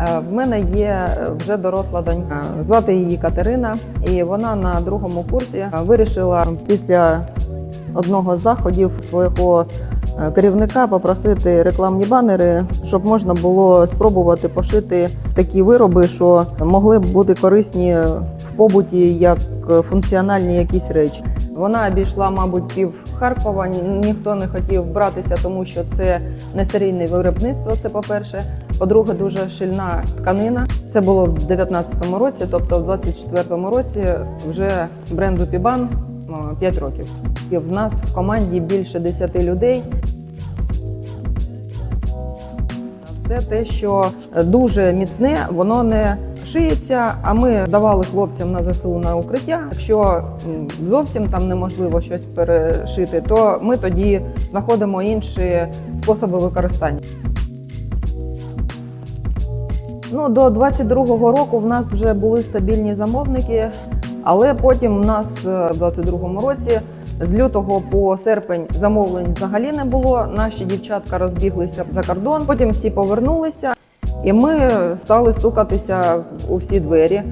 Е, В мене є вже доросла донька. Звати її Катерина, і вона на другому курсі е, вирішила після одного з заходів свого е, керівника попросити рекламні банери, щоб можна було спробувати пошити такі вироби, що могли б бути корисні в побуті як функціональні якісь речі. Вона обійшла, мабуть, пів Харкова. Ніхто не хотів братися, тому що це не серійне виробництво. Це по-перше. По-друге, дуже щільна тканина. Це було в 19-му році, тобто в 24-му році вже бренду Пібан 5 років. І в нас в команді більше 10 людей. Все те, що дуже міцне, воно не шиється. А ми давали хлопцям на ЗСУ на укриття. Якщо зовсім там неможливо щось перешити, то ми тоді знаходимо інші способи використання. Ну, до 22-го року в нас вже були стабільні замовники, але потім в нас е, в 22-му році з лютого по серпень замовлень взагалі не було. Наші дівчатка розбіглися за кордон. Потім всі повернулися, і ми стали стукатися у всі двері.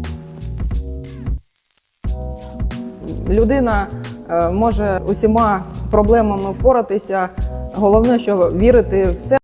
Людина е, може усіма проблемами впоратися. Головне, що вірити в себе.